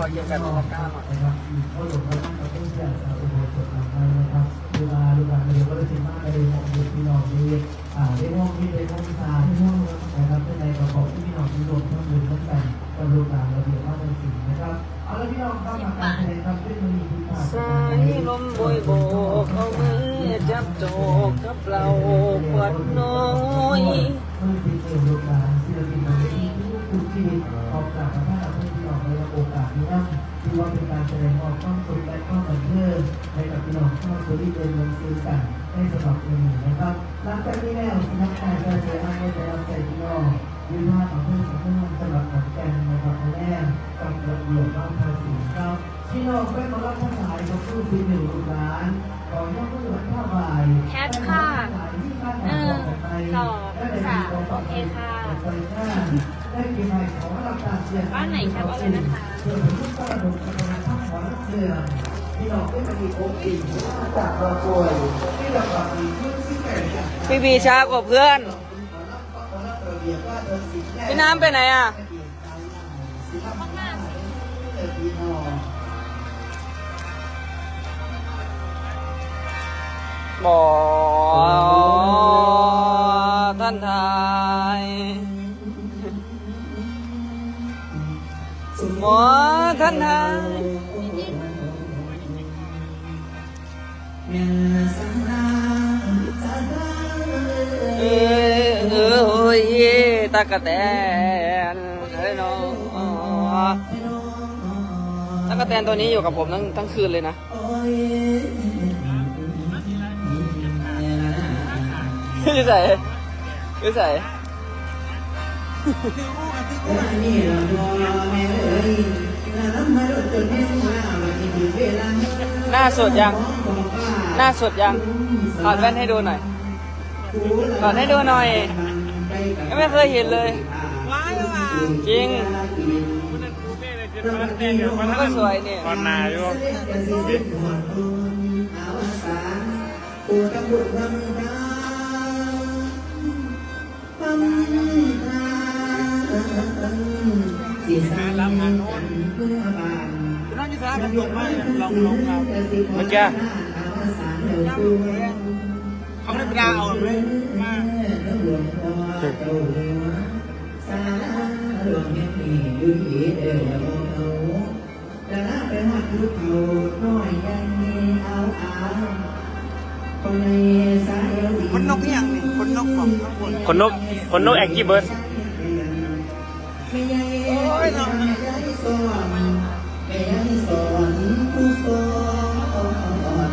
ขอเสองสามโอเคค่ะบ้านไหนคะเพื่อเป็นผู้สร้างระบบการทำขอรับเอพี่น้องได้มาดีอกอิ่มจากเราป่วยที่เราความดีเพื่อสิ่งใดอย่างพี่บีช้ากว่าเพื่อน พี่น้ำไปไหนอะบอ หมอท่านทาเออเออโอ้ยตากระแตนเฮ้ยน้องตากะแตนตัวนี้อยู่กับผมทั้งทั้งคืนเลยนะนิสัย นิสัยหน้าสดยัง หน้าสดยังถอดแว่นให้ดูหน่อยถอดให้ดูหน่อย ไม่เคยเห็นเลยจริงมันก็สวยเนี่ยตอนนาอยู่สีสันรับงา นโน้นเพื่อบานน่าจะท้าประโยชน์มากลองลองครับเมื่อกี้เขาไม่ได้ไปดาเอาเลยมากสาหลวเอาแต่ละไหอดลูกเขาน้อยมาคนนสายเนี่ยังนี่คนนกบอกข้างบนคนนกคนนกแองกี้เบิร์ด ไม่ใหญ่ไม่ใหญ่สอนไม่ใหญ่สอนผู้สอน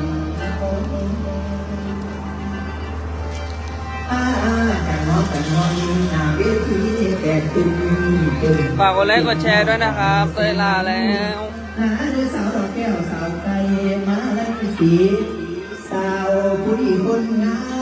อาแต่งอแต่งอนหนาเวทีแต่ตึงตึงฝากกดไลค์กดแชร์ด้วยนะครับเตยลาแล้วหาดือสาวดอกแก้วสาวไก่มาแล้วสีสาวผู้ดีคนงาม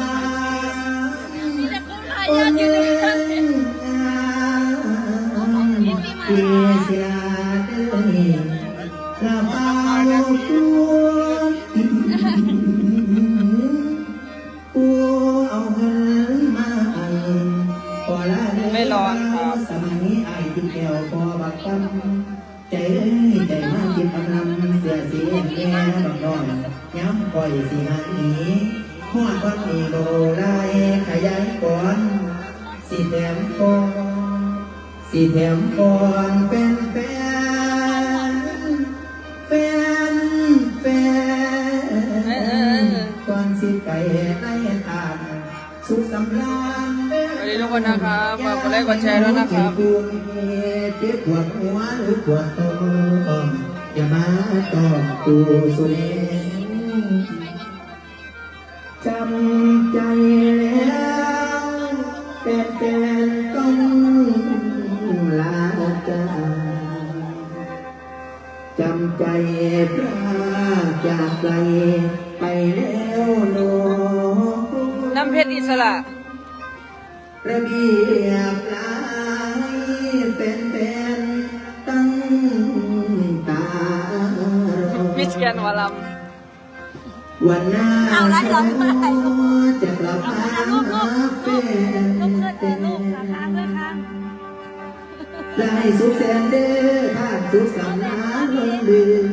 เจ็บปวดหัวหรือปวดท้องอย่ามาตอบกูสุเรนจำใจแล้วเป็นแฟนต้องลาจากจำใจพระจากไกลไปแล้วโนน้ำเพชรอิสระระเบียบลา สแกนหมอลวันหน้าเอาละเดี๋ยวเราจะถ่ายรูปจะกลับมารูปรูปรูปเป็รูปนรูปเพื่อนเดินรูปค่ะค้างด้วยค้างได้สุขแสนเด้อข้างสุขสำราญลงลืม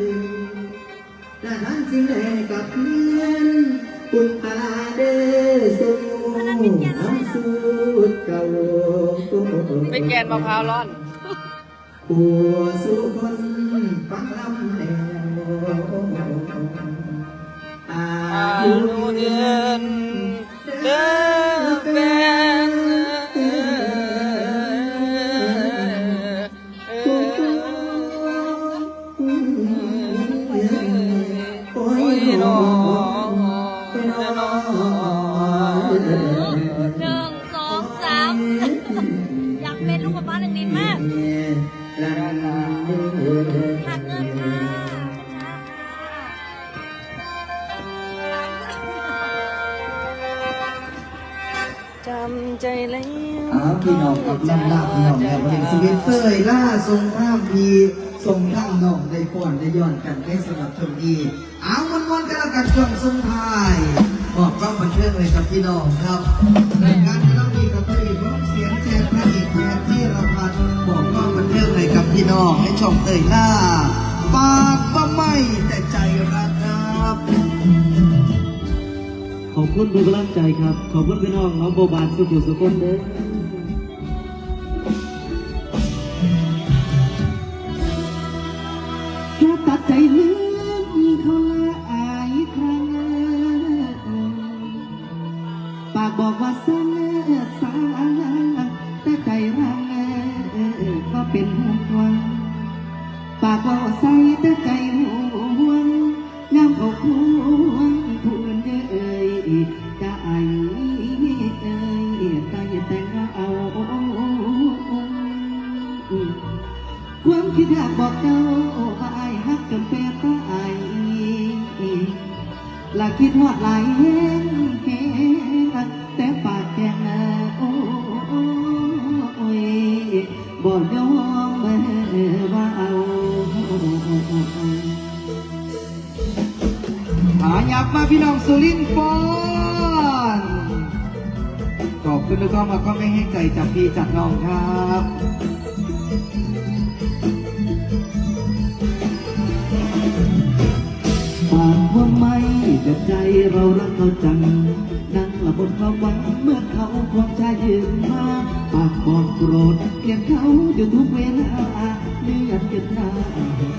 และทั้งสิ่งใดกับเพื่อนคุณตาเด้อสมุน้ำสูดเก่าำไปแกนมะพร้าวร้อนผู้สุคนฟังลำ อา จำใจแล้วอ้าวพี่น้องกับลำลาพี่น้องแล้วเห็นชีวิตเต้ยล่าทรงข้ามพีทรงข้ามน้องได้ป้อนได้ย้อนกันได้สำหรับชมดีเอาวันวันๆกันแล้วกันช่วงทรงท้ายบอกความบันเทิงเลยครับพี่น้องครับรายการจะต้องมีกับพี่ร้องเสียงแทนพระเอกแทนที่เราพันบอกความบันเทิงเลยครับพี่น้องให้ช่องเต้ยล่าปากว่าไม่แต่ใจรักครับ ขอบคุณทุกกำลังใจครับ ขอบคุณพี่น้องน้องโบบานสุขุสุขคนเด้อแค่ตัดใจลืมเขาละอายครั้งปากบอกว่าเสนอสาแต่ใจรังก็เป็นห่วงปากว่าใส่แต่ใจห่วง คิดฮอดหลายแห่งแห่งแต่ปากแข็งโอ้ยบ่ยอมว่าเอาหายับมาพี่น้องสุรินทร์ฟอนขอบคุณทุกท่านมาก็ไม่ให้ใจจากพี่จากน้องครับ ไม่แต่ใจเรารักเขาจังนั่งละบนความหวังเมื่อเขาความชายยืนมาปากบอกโกรธเกลียดเขาอยู่ทุกเวลาเลือดเกิดหน้า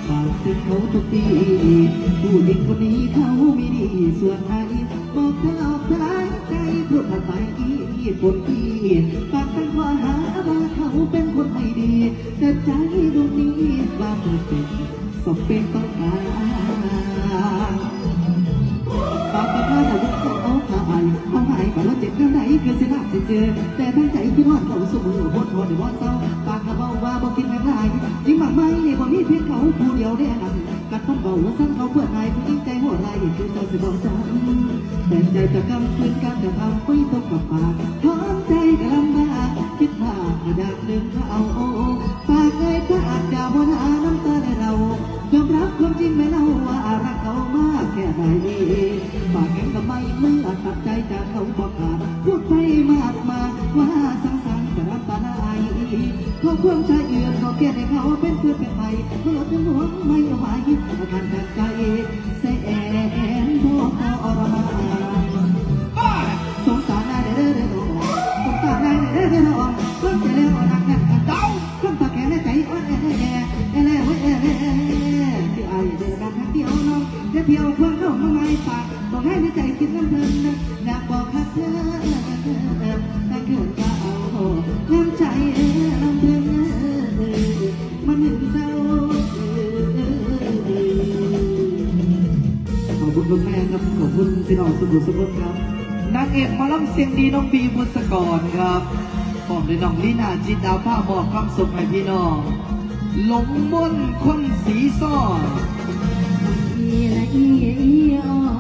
ปากถึงเขาทุกทีผู้หญิงคนนี้เขาไม่ดีส่วนไอ้บอกเธอออกทาใจพูดอะไรอีกคนที่ปากเป็นข้อหาว่าเขาเป็นคนไม่ดี แต่ใจดวงนี้ สิเจอแต่ทั้งใจคือว่าเขาสมมือบดทนหรือว่าเศร้าปากกระเบาว่าบ่กินแม่ลายยิ่งมากไม่บ่มีเพียงเขาผู้เดียวได้อันกัดคำเบาว่าซ้ำเขาเพื่อใครผู้ยิ่งใจหัวไหลคือใจสิบอกจำแต่ใจจะกำคืนการจะทำไม่ตกกับปากท้องใจกำลังมาคิดว่าอยากดึงถ้าเขาโอ้ปากเอ้ยถ้าอาจจะวนหาน้ำตาในเรา ยอมรับความจริงไม่เล่าว่ารักเขามากแค่ไหนปากแข็งก็ไม่เมื่อตัดใจจากเขาบอกขาดพูดไปมากมาว่าสังสารจะรับตาหน้าไอเขาความชายเอื่อนเขาแก้ให้เขาเป็นเพื่อนเป็นไปเมื่อถึงหัวไม่เอาไว้อาการจาก ใจน้ำเพลินมันหนึ่งเศร้าขอบคุณคุณแม่ครับ ขอบคุณพี่น้องสมุทรสงครามครับนางเอกมอลำเสียงดีน้องปีบุษกรครับผมด้วยน้องลีนาจิตดาวผ้าบอกความสุขให้พี่น้องหลงมนต์คนสีซ้อนอีละอีอีอ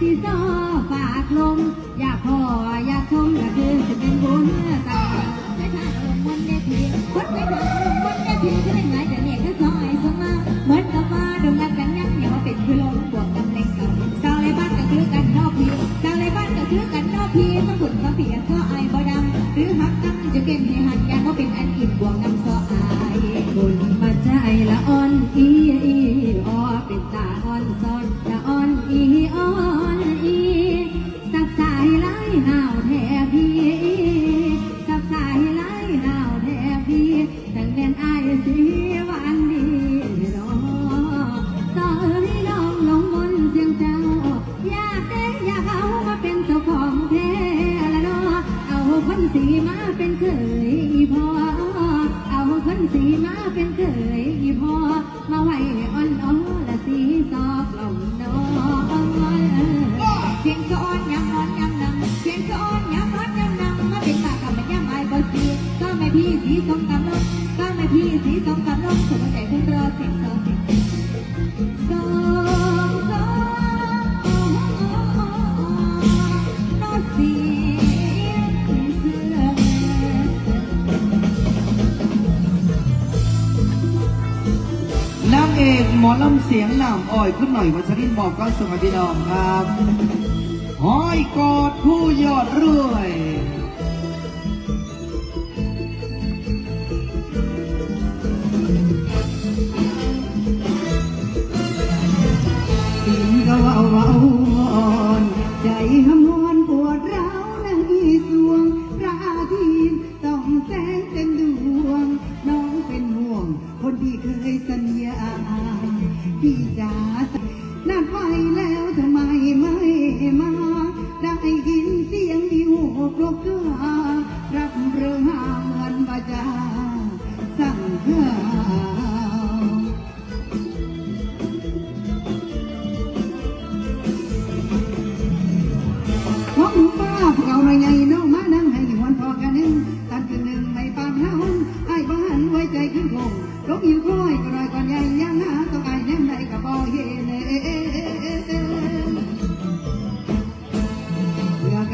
สิซอฝ่า สีหน้าเป็นเท อ่อยคุณหน่อยวัชรินบอกก็สมัยพี่น้องครับห้อยกอดผู้ยอดรวย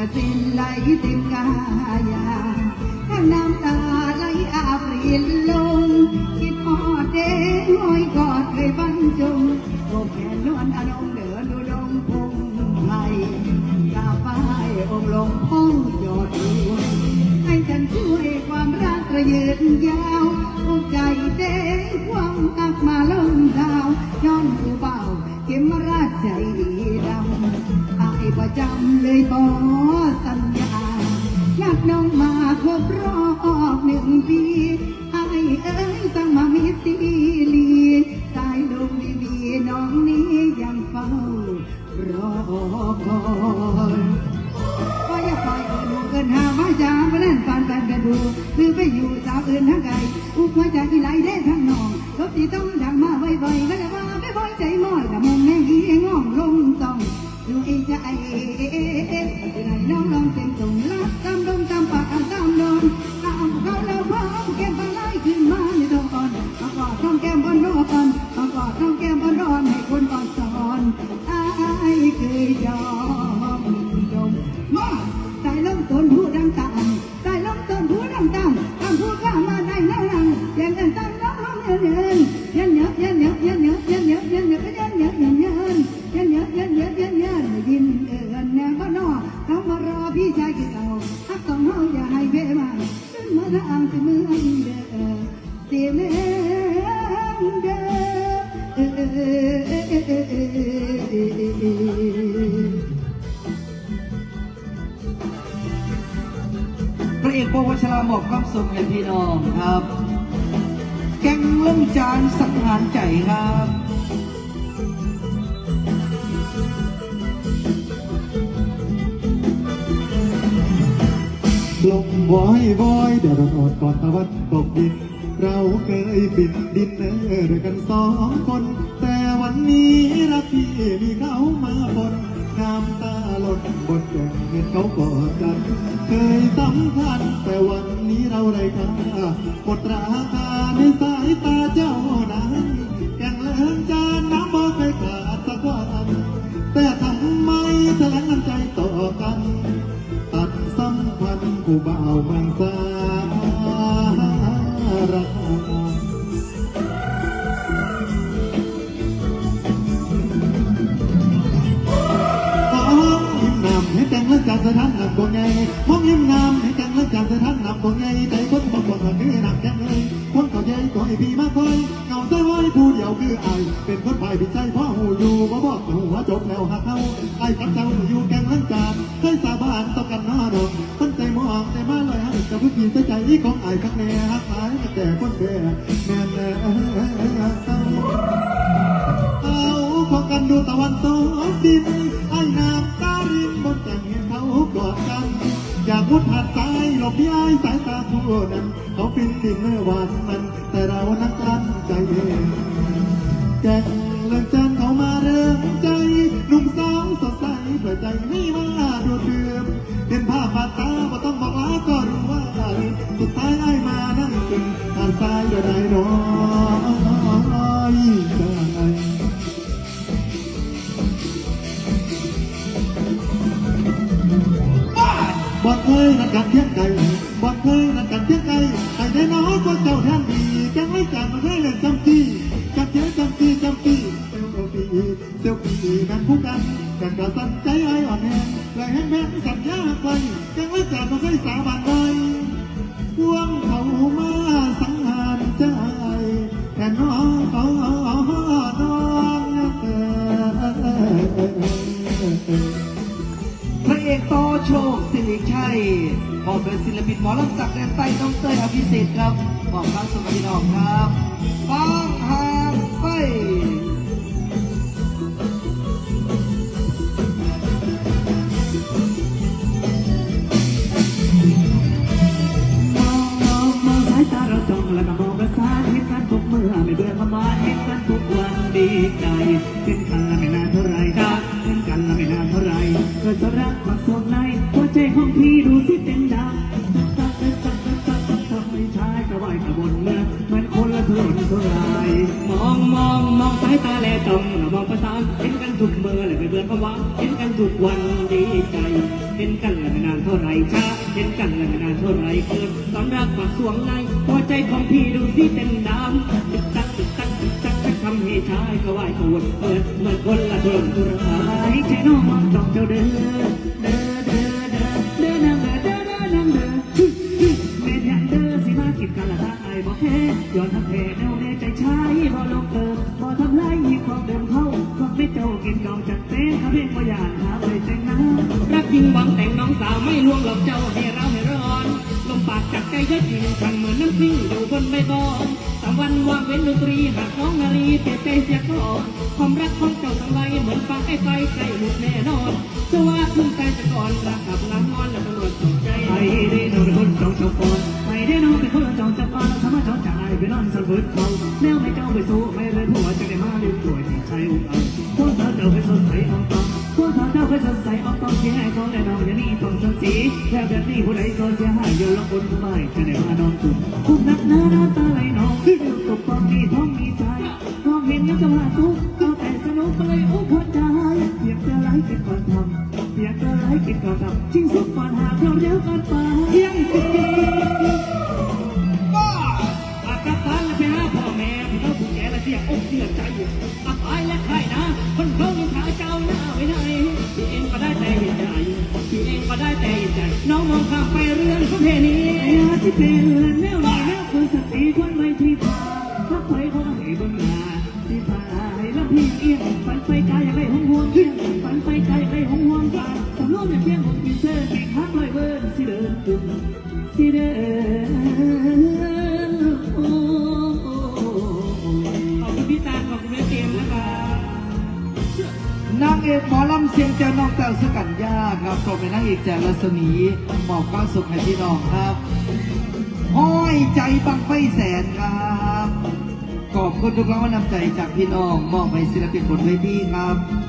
ระสินไหลเต็มกายาถ้าน้ำตาไหลอาปรินลง คิดพอดเด้ห้อยกอดเคยบรรจงโอบแขนนวลอารมณ์เดินดูดงพงไทยกาป้ายองลงห้องยอดดวงให้ฉันช่วยความรักระยืนยาวอกใจเด้ความตักมาลงดาวย้อนผู้เบาเข็มราชใจดี จำเลยบอสัญญาอยากน้องมาครบรอบหนึ่งปีอายเอ้ยตั้งมามิสซีลีสายลมดีดีน้องนี้ยังเฝ้ารอคอยก็อย่าปล่อยเอินหมู่เอินหาว่าจาไปเล่นปานแฟนเป็นดูคือไปอยู่สาวอื่นทั้งไกลอุกหัวใจอีไหลเด้ทั้งนองรถที่ต้องดังมาไวๆก็จะว่าไม่บ่อยใจม้อยแต่มองแม่งอีง่องลงต้อง ดูไอ้ใจไหนน้องลองเสียงส่งรักตามดงตามปากตามดงตาม สุขให้พี่น้องครับ แกงล่มจานสังหารใจครับลมวอยวอยเดี๋ยวเราอดก่อนตะวันตกดิน เราเคยบินดินเนอร์ด้วยกันสองคน แต่วันนี้รักพี่มีเขามาบนน้ำ นบนแก่เห็นเขากอดกัน เคยสำคัญแต่วันนี้เราไรค่าหมดราคาในสายตาเจ้านั้นแกงเลิงจานน้ำบ่เคยขาดสักวันแต่ทำไมแสลงน้ำใจต่อกัน ตัดสัมพันธ์ผู้บ่าวมันซะ หักเขาไอ้กับเจ้าอยู่แกงล้างจานเคยสาบานต่อกันนอดอกตั้งใจมองแต่มาลอยหักกับผู้ผีใจใจของไอ้ข้างในหักหายแต่คนแก่แม่แน่เอาพอกันดูตะวันตกดินไอ้น้ำตารินบนแต่งเห็นเขากอดกันอยากมุดหัดซ้ายหลบย้ายสายตาผู้นั้นเขาฟินดินเมื่อวานนั้นแต่เรานั้นกลั้นใจเองแกงเลิกจันเขามาเริ่มใจ ไนมีมันน่าดูเดือมเห็นภาพบาดตาบ่ต้องบอกลาก็รู้ว่าใครสุดท้ายไอ้มานั่งตึงทางซ้ายก็ได้น้อยใจบ่เคยนัดกันเที่ยงไก่บ่เคยนัดกันเที่ยงไก่ไน้อยก็เจ้าทาดีจังไม่จังมัได้นจำจี้จำเจ๊จำจี้จำจี้เซลปีเซลปีแม่งผู้กันแต่ก็สนใจ สัญญาไปจังไม่จับมาให้สาบานไว้พวงเขามาสังหารใจแต่น้องเขาพระเอกโตโชคสิริชัยก็เป็นศิลปินหมอลำจากแดนใต้น้องเตยอภิเศษครับบอกครับสวัสดีน้องครับฟ้างหางไป ทุกวันดีใจ เห็นกันและไม่นานเท่าไรช้าเห็นกันและไม่นานเท่าไรเกินตอนรักปาสวงในหัวใจของพี่ดูสิเต็มดำตึกตักตึกตักตึกตักจทำให้ชายก็ไหวก็วนเปิดเหมือนคนละทุรนทุรายใช่น้องจอกเจ้าเดิน งหวังแต่งน้องสาวไม่ล่วงหลอกเจ้าให้เราให้ร้อนลมปากจัดใจยอดหญิงทางเหมือนน้ำพึ่งอยู่บนใบตองสามวันว่างเว้นดนตรีหักน้องนาลีเสียใจเสียก่อนความรักของเจ้าทำไรเหมือนฟางไอ้ไฟใกล้หมดแน่นอนจะว่าคุณใจแต่ก่อนรักกับน้ำนอนและตำรวจตกใจ นี่คนไหนก็เสียหายเยอะแล้วคนทำไมจะไหนมานอน บนลาที่ตาให้ลพีเอียงฝันไปไกลอยางได้ห้องห่วงเอียงฝันไปไกลอยางได้ห้องห่วงกลางสำรวมอย่างเพียงหมดกินเสื้อแข่งฮักลอยเวิร์นสิเดินตุ่มสิเดินขอบคุณพี่ตาขอบคุณแม่เตียมนะคะนางเอกหมอลำเสียงแจ้วน้องแต่วสกัญญาครับต่อเป็นนางเอกแจ้รัศมีหมอกก้าสุขให้พี่น้องครับห้อยใจบังไฟแสนครับ ขอบคุณทุกร้องนำใจจากพี่น้องมอบไปศิลปินบนเวทีครับ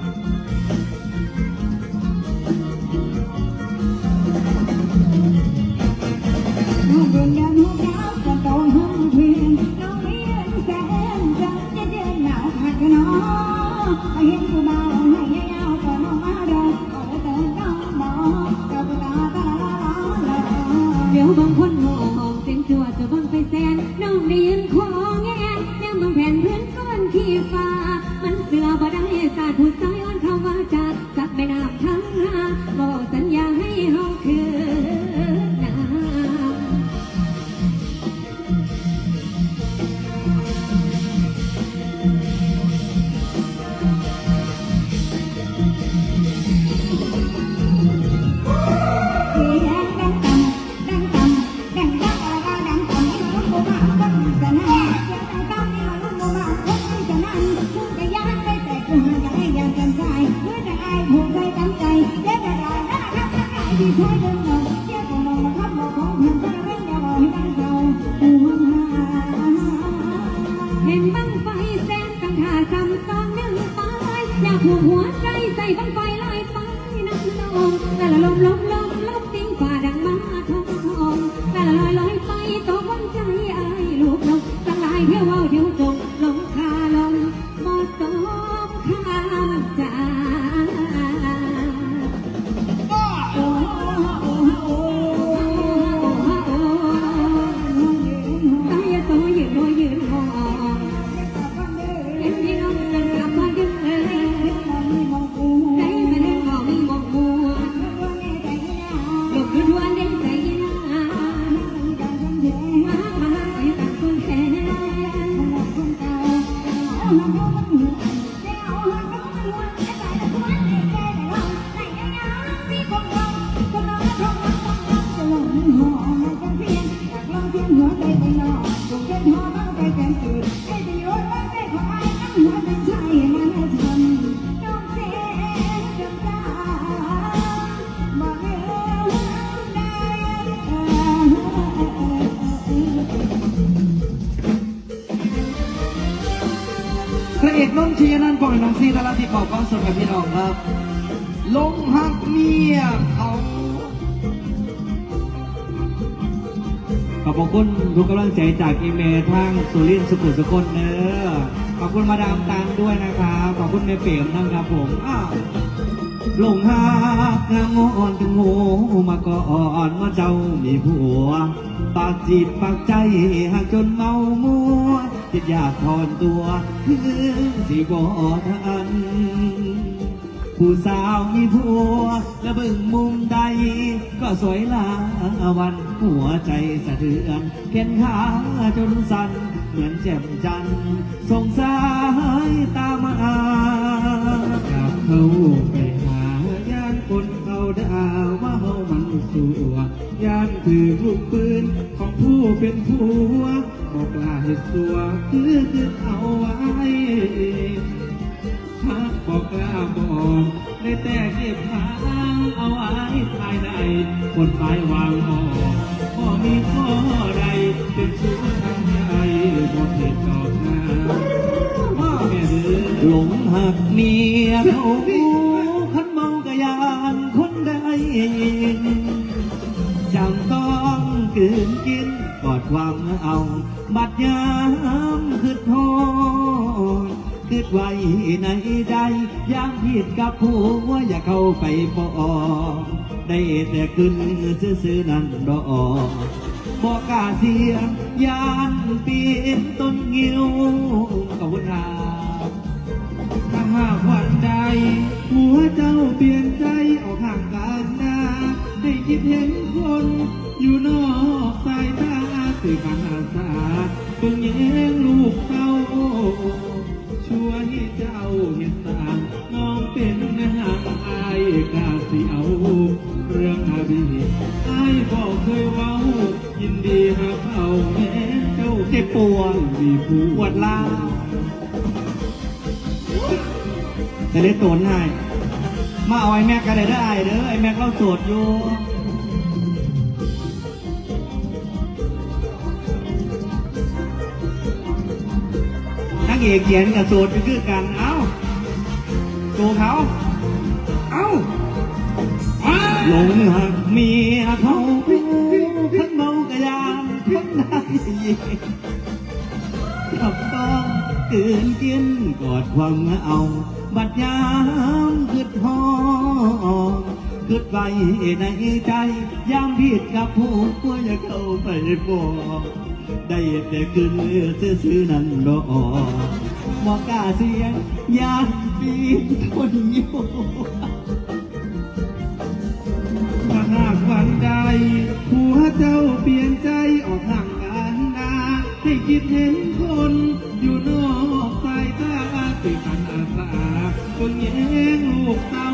Thank you. น้องซีตลาดที่เป่าความสดกับพี่น้องครับ ลงหักเมียเขาขอบคุณทุกกำลังใจจากอีเมลทางสุรินทร์สุขุสกลเนอขอบคุณมาดามตังด้วยนะครับ ขอบคุณในเปียมนะครับผมอ้าวลงหักงางอนถึงหูมาก่อนว่าเจ้ามีผัว ปากจีบปากใจหากจนเมามัว จิตอยากถอนตัวคือสิบ่ทันผู้สาวมีผัว และเบิ่งมุมใด ก็สวยลาวันหัวใจสะเทือนแขนขาจนสั่นเหมือนแจ่มจันทร์สงสายตามาอยากเข้าไปหาย่านคนเขาด่าว่าเฮามันสัวยานถือลูกปืนของผู้เป็นผัว บอกลาให้สัวคือคือเอาไว้ถ้าบอกลาบอกได้แต่เก็บหางเอาไว้ภายในคนหมายวางออกพอมีข้อใดเป็นชู้ทางใจบอกเหตุดอกนาพ่อแม่เดือหลงหักเมียเขาขันเมากะยานคนใดจำต้องกืนกินกอดความเอา บัดยามคือโทษคิดไว้ในใจยามผิดกับผัวอย่าเข้าไปปอกได้แต่ขึ้นซื่อๆนั่นดอกบอกกาเสียงยานปีนต้นงิ้วขอบคุณครับถ้าหากวันใด หัวเจ้าเปลี่ยนใจออกห่างกันนาให้คิดเห็นคนอยู่นอกสายตาสื่อการอาสา เพิ่งแย้งลูกเต้าช่วยเจ้าเห็นตามน้องเป็นนางอายกาสิเอาเรื่องอดีตอายบอกเคยเว้า ยินดีหาเอาแม้เจ้าเจ็บปวดมีผู้ปวดลาวจะได้โตนง่ายมาเอาไอ้แม็กกันเด้ไอ้เด้อไอ้แม็กเราโสดอยู่ เอกเขียนกับโสดคือกัน เอ้าตัวเขา เอ้าหลงหักเมียเขาขันเมากระยานคนใดขับต้องตื่นกินกอดความเอา บัดยามคืดหอคืดไว้ในใจยามผิดกับผู้ก็อย่าเข้าไปบอก ได้แต่คืนซื่อนั่นดอกบอกกล้าเสียงยานปีนคนอยู่ถ้าหากวันใดหัวเจ้าเปลี่ยนใจออกห่างกันนาให้คิดเห็นคนอยู่นอกสายตาติดกันอาสาคนแย่งลูกเต้า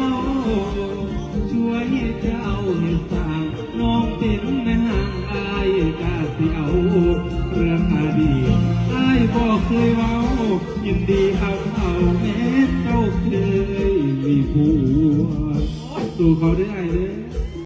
ช่วยเจ้าเห็นสร้างน้องเป็นแม่ห่างอายกาสิเอา รื่องอดีไอ้บอกเคยเว้ายินดีเอาเอาแม้เจ้าเคยมีผัวสู่เขาได้ไอ้เด้